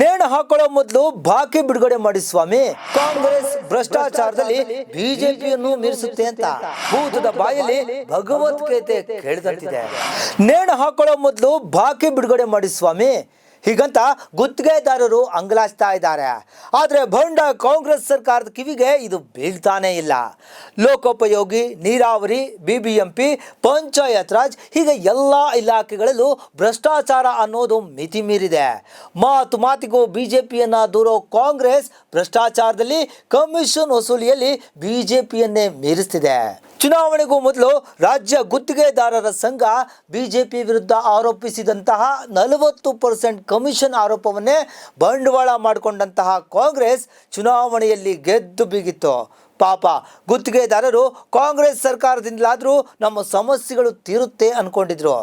ನೇಣು ಹಾಕೊಳ್ಳೋ ಮೊದಲು ಬಾಕಿ ಬಿಡುಗಡೆ ಮಾಡಿ ಸ್ವಾಮಿ. ಕಾಂಗ್ರೆಸ್ ಭ್ರಷ್ಟಾಚಾರದಲ್ಲಿ ಬಿಜೆಪಿಯನ್ನು ಮೀರಿಸುತ್ತೆ ಅಂತ ಭೂತದ ಬಾಯಲ್ಲಿ ಭಗವದ್ಗೀತೆ ಕೇಳಿದಂತಿದೆ. ನೇಣು ಹಾಕೊಳ್ಳೋ ಮೊದಲು ಬಾಕಿ ಬಿಡುಗಡೆ ಮಾಡಿ ಸ್ವಾಮಿ. ಹೀಗಂತ ಗುತ್ತಿಗೆದಾರರು ಅಂಗಲಾಚ್ತಾ ಇದ್ದಾರೆ. ಆದರೆ ಬಂಡ ಕಾಂಗ್ರೆಸ್ ಸರ್ಕಾರದ ಕಿವಿಗೆ ಇದು ಬೀಳ್ತಾನೆ ಇಲ್ಲ. ಲೋಕೋಪಯೋಗಿ, ನೀರಾವರಿ ಬಿಬಿಎಂಪಿ ಪಂಚಾಯತ್ ರಾಜ್ ಹೀಗೆ ಎಲ್ಲ ಇಲಾಖೆಗಳಲ್ಲೂ ಭ್ರಷ್ಟಾಚಾರ ಅನ್ನೋದು ಮಿತಿ ಮೀರಿದೆ. ಮಾತು ಮಾತಿಗೂ ಬಿಜೆಪಿಯನ್ನ ದೂರೋ ಕಾಂಗ್ರೆಸ್ ಭ್ರಷ್ಟಾಚಾರದಲ್ಲಿ ಕಮಿಷನ್ ವಸೂಲಿಯಲ್ಲಿ ಬಿಜೆಪಿಯನ್ನೇ ಮೀರಿಸ್ತಿದೆ. ಚುನಾವಣೆಗೂ ಮೊದಲು ರಾಜ್ಯ ಗುತ್ತಿಗೆದಾರರ ಸಂಘ ಬಿಜೆಪಿ ವಿರುದ್ಧ ಆರೋಪಿಸಿದಂತಹ ನಲವತ್ತು ಪರ್ಸೆಂಟ್ ಕಮಿಷನ್ ಆರೋಪವನ್ನೇ ಬಂಡವಾಳ ಮಾಡಿಕೊಂಡಂತಹ ಕಾಂಗ್ರೆಸ್ ಚುನಾವಣೆಯಲ್ಲಿ ಗೆದ್ದು ಬೀಗಿತ್ತು. ಪಾಪ, ಗುತ್ತಿಗೆದಾರರು ಕಾಂಗ್ರೆಸ್ ಸರ್ಕಾರದಿಂದಲಾದರೂ ನಮ್ಮ ಸಮಸ್ಯೆಗಳು ತೀರುತ್ತೆ ಅಂದ್ಕೊಂಡಿದ್ರು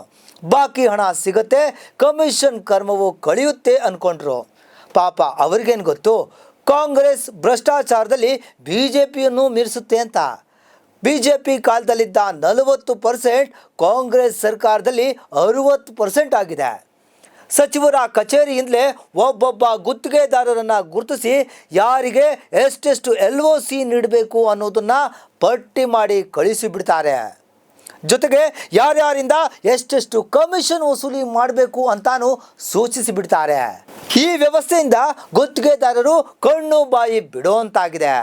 ಬಾಕಿ ಹಣ ಸಿಗುತ್ತೆ, ಕಮಿಷನ್ ಕರ್ಮವು ಕಳೆಯುತ್ತೆ ಅಂದ್ಕೊಂಡ್ರು ಪಾಪ, ಅವ್ರಿಗೇನು ಗೊತ್ತು? ಕಾಂಗ್ರೆಸ್ ಭ್ರಷ್ಟಾಚಾರದಲ್ಲಿ ಬಿ ಜೆ ಪಿಯನ್ನು ಮೀರಿಸುತ್ತೆ ಅಂತ. ಬಿ ಜೆ ಪಿ ಕಾಲದಲ್ಲಿದ್ದ ನಲವತ್ತು ಪರ್ಸೆಂಟ್, ಕಾಂಗ್ರೆಸ್ ಸರ್ಕಾರದಲ್ಲಿ ಅರುವತ್ತು ಪರ್ಸೆಂಟ್ ಆಗಿದೆ. ಸಚಿವರ ಕಚೇರಿಯಿಂದಲೇ ಒಬ್ಬೊಬ್ಬ ಗುತ್ತಿಗೆದಾರರನ್ನು ಗುರುತಿಸಿ ಯಾರಿಗೆ ಎಷ್ಟೆಷ್ಟು ಎಲ್ ಒ ಸಿ ನೀಡಬೇಕು ಅನ್ನೋದನ್ನು ಪಟ್ಟಿ ಮಾಡಿ ಕಳಿಸಿಬಿಡ್ತಾರೆ. ಜೊತೆಗೆ ಯಾರ್ಯಾರಿಂದ ಎಷ್ಟೆಷ್ಟು ಕಮಿಷನ್ ವಸೂಲಿ ಮಾಡಬೇಕು ಅಂತಾನು ಸೂಚಿಸಿಬಿಡ್ತಾರೆ. ಈ ವ್ಯವಸ್ಥೆಯಿಂದ ಗುತ್ತಿಗೆದಾರರು ಕಣ್ಣು ಬಾಯಿ ಬಿಡುವಂತಾಗಿದೆ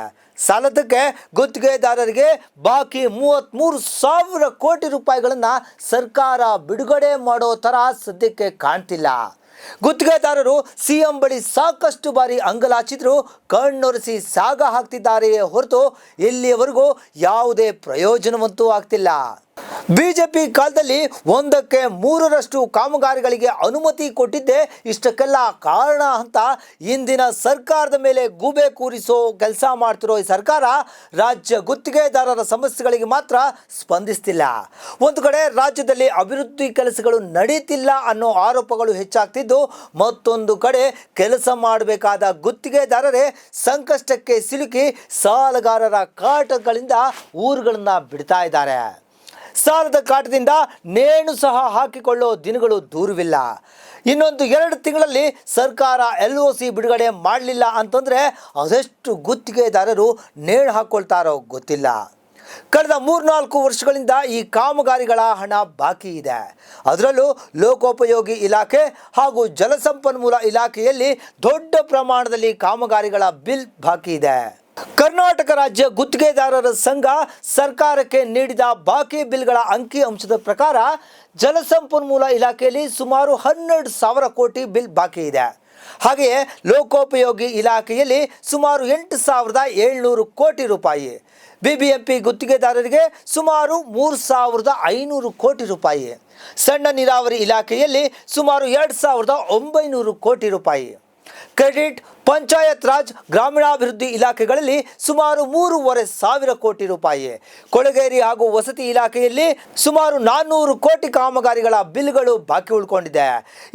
ಸಾಲದಕ್ಕೆ ಗುತ್ತಿಗೆದಾರರಿಗೆ ಬಾಕಿ ಮೂವತ್ತ್ಮೂರು ಸಾವಿರ ಕೋಟಿ ರೂಪಾಯಿಗಳನ್ನು ಸರ್ಕಾರ ಬಿಡುಗಡೆ ಮಾಡೋ ಥರ ಸದ್ಯಕ್ಕೆ ಕಾಣ್ತಿಲ್ಲ. ಗುತ್ತಿಗೆದಾರರು ಸಿಎಂ ಬಳಿ ಸಾಕಷ್ಟು ಬಾರಿ ಅಂಗಲಾಚಿದ್ರು, ಕಣ್ಣೊರೆಸಿ ಸಾಗ ಹಾಕ್ತಿದ್ದಾರೆಯೇ ಹೊರತು ಇಲ್ಲಿಯವರೆಗೂ ಯಾವುದೇ ಪ್ರಯೋಜನವಂತೂ ಆಗ್ತಿಲ್ಲ. ಬಿಜೆಪಿ ಕಾಲದಲ್ಲಿ ಒಂದಕ್ಕೆ ಮೂರರಷ್ಟು ಕಾಮಗಾರಿಗಳಿಗೆ ಅನುಮತಿ ಕೊಟ್ಟಿದ್ದೆ ಇಷ್ಟಕ್ಕೆಲ್ಲ ಕಾರಣ ಅಂತ ಇಂದಿನ ಸರ್ಕಾರದ ಮೇಲೆ ಗೂಬೆ ಕೂರಿಸೋ ಕೆಲಸ ಮಾಡ್ತಿರೋ ಈ ಸರ್ಕಾರ ರಾಜ್ಯ ಗುತ್ತಿಗೆದಾರರ ಸಮಸ್ಯೆಗಳಿಗೆ ಮಾತ್ರ ಸ್ಪಂದಿಸ್ತಿಲ್ಲ. ಒಂದು ಕಡೆ ರಾಜ್ಯದಲ್ಲಿ ಅಭಿವೃದ್ಧಿ ಕೆಲಸಗಳು ನಡೀತಿಲ್ಲ ಅನ್ನೋ ಆರೋಪಗಳು ಹೆಚ್ಚಾಗ್ತಿದ್ದು, ಮತ್ತೊಂದು ಕಡೆ ಕೆಲಸ ಮಾಡಬೇಕಾದ ಗುತ್ತಿಗೆದಾರರೇ ಸಂಕಷ್ಟಕ್ಕೆ ಸಿಲುಕಿ ಸಾಲಗಾರರ ಕಾಟಗಳಿಂದ ಊರುಗಳನ್ನು ಬಿಡ್ತಾ ಇದ್ದಾರೆ. ಸಾಲದ ಕಾಟದಿಂದ ನೇಣು ಸಹ ಹಾಕಿಕೊಳ್ಳೋ ದಿನಗಳು ದೂರವಿಲ್ಲ. ಇನ್ನೊಂದು ಎರಡು ತಿಂಗಳಲ್ಲಿ ಸರ್ಕಾರ ಎಲ್ ಒ ಸಿ ಬಿಡುಗಡೆ ಮಾಡಲಿಲ್ಲ ಅಂತಂದರೆ ಅದೆಷ್ಟು ಗುತ್ತಿಗೆದಾರರು ನೇಣು ಹಾಕ್ಕೊಳ್ತಾರೋ ಗೊತ್ತಿಲ್ಲ. ಕಳೆದ ಮೂರ್ನಾಲ್ಕು ವರ್ಷಗಳಿಂದ ಈ ಕಾಮಗಾರಿಗಳ ಹಣ ಬಾಕಿ ಇದೆ. ಅದರಲ್ಲೂ ಲೋಕೋಪಯೋಗಿ ಇಲಾಖೆ ಹಾಗೂ ಜಲಸಂಪನ್ಮೂಲ ಇಲಾಖೆಯಲ್ಲಿ ದೊಡ್ಡ ಪ್ರಮಾಣದಲ್ಲಿ ಕಾಮಗಾರಿಗಳ ಬಿಲ್ ಬಾಕಿ ಇದೆ. ಕರ್ನಾಟಕ ರಾಜ್ಯ ಗುತ್ತಿಗೆದಾರರ ಸಂಘ ಸರ್ಕಾರಕ್ಕೆ ನೀಡಿದ ಬಾಕಿ ಬಿಲ್ಗಳ ಅಂಕಿ ಅಂಶದ ಪ್ರಕಾರ ಜಲಸಂಪನ್ಮೂಲ ಇಲಾಖೆಯಲ್ಲಿ ಸುಮಾರು ಹನ್ನೆರಡು ಸಾವಿರ ಕೋಟಿ ಬಿಲ್ ಬಾಕಿ ಇದೆ. ಹಾಗೆಯೇ ಲೋಕೋಪಯೋಗಿ ಇಲಾಖೆಯಲ್ಲಿ ಸುಮಾರು ಎಂಟು ಸಾವಿರದ ಏಳ್ನೂರು ಕೋಟಿ ರೂಪಾಯಿ. ಬಿಬಿಎಂಪಿ ಗುತ್ತಿಗೆದಾರರಿಗೆ ಸುಮಾರು ಮೂರು ಸಾವಿರದ ಐನೂರು ಕೋಟಿ ರೂಪಾಯಿ. ಸಣ್ಣ ನೀರಾವರಿ ಇಲಾಖೆಯಲ್ಲಿ ಸುಮಾರು ಎರಡು ಸಾವಿರದ ಒಂಬೈನೂರು ಕೋಟಿ ರೂಪಾಯಿ. ಕ್ರೆಡಿಟ್ ಪಂಚಾಯತ್ ರಾಜ್ ಗ್ರಾಮೀಣಾಭಿವೃದ್ಧಿ ಇಲಾಖೆಗಳಲ್ಲಿ ಸುಮಾರು ಮೂರುವರೆ ಸಾವಿರ ಕೋಟಿ ರೂಪಾಯಿ. ಕೊಳಗೇರಿ ಹಾಗೂ ವಸತಿ ಇಲಾಖೆಯಲ್ಲಿ ಸುಮಾರು ನಾನ್ನೂರು ಕೋಟಿ ಕಾಮಗಾರಿಗಳ ಬಿಲ್ಗಳು ಬಾಕಿ ಉಳ್ಕೊಂಡಿದೆ.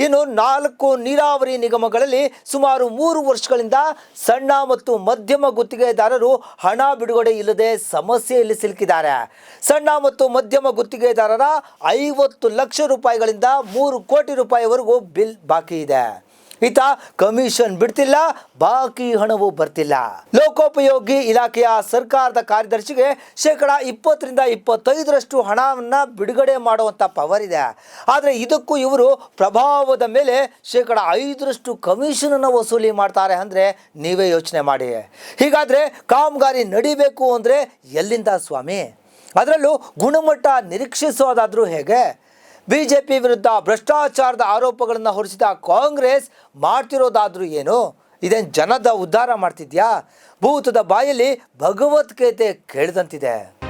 ಇನ್ನು ನಾಲ್ಕು ನೀರಾವರಿ ನಿಗಮಗಳಲ್ಲಿ ಸುಮಾರು ಮೂರು ವರ್ಷಗಳಿಂದ ಸಣ್ಣ ಮತ್ತು ಮಧ್ಯಮ ಗುತ್ತಿಗೆದಾರರು ಹಣ ಬಿಡುಗಡೆ ಇಲ್ಲದೆ ಸಮಸ್ಯೆಯಲ್ಲಿ ಸಿಲುಕಿದ್ದಾರೆ. ಸಣ್ಣ ಮತ್ತು ಮಧ್ಯಮ ಗುತ್ತಿಗೆದಾರರ ಐವತ್ತು ಲಕ್ಷ ರೂಪಾಯಿಗಳಿಂದ ಮೂರು ಕೋಟಿ ರೂಪಾಯಿವರೆಗೂ ಬಿಲ್ ಬಾಕಿ ಇದೆ. ಈತ ಕಮಿಷನ್ ಬಿಡ್ತಿಲ್ಲ, ಬಾಕಿ ಹಣವು ಬರ್ತಿಲ್ಲ. ಲೋಕೋಪಯೋಗಿ ಇಲಾಖೆಯ ಸರ್ಕಾರದ ಕಾರ್ಯದರ್ಶಿಗೆ ಶೇಕಡ ಇಪ್ಪತ್ತರಿಂದ ಇಪ್ಪತ್ತೈದರಷ್ಟು ಹಣವನ್ನು ಬಿಡುಗಡೆ ಮಾಡುವಂಥ ಪವರ್ ಇದೆ. ಆದರೆ ಇದಕ್ಕೂ ಇವರು ಪ್ರಭಾವದ ಮೇಲೆ ಶೇಕಡ ಐದರಷ್ಟು ಕಮಿಷನನ್ನು ವಸೂಲಿ ಮಾಡ್ತಾರೆ ಅಂದರೆ ನೀವೇ ಯೋಚನೆ ಮಾಡಿ. ಹೀಗಾದರೆ ಕಾಮಗಾರಿ ನಡಿಬೇಕು ಅಂದರೆ ಎಲ್ಲಿಂದ ಸ್ವಾಮಿ? ಅದರಲ್ಲೂ ಗುಣಮಟ್ಟ ನಿರೀಕ್ಷಿಸೋದಾದರೂ ಹೇಗೆ? ಬಿಜೆಪಿ ವಿರುದ್ಧ ಭ್ರಷ್ಟಾಚಾರದ ಆರೋಪಗಳನ್ನು ಹೊರಿಸಿದ ಕಾಂಗ್ರೆಸ್ ಮಾಡ್ತಿರೋದಾದರೂ ಏನು? ಇದೇನು ಜನದ ಉದ್ಧಾರ ಮಾಡ್ತಿದ್ಯಾ? ಭೂತದ ಬಾಯಲ್ಲಿ ಭಗವದ್ಗೀತೆ ಕೇಳಿದಂತಿದೆ.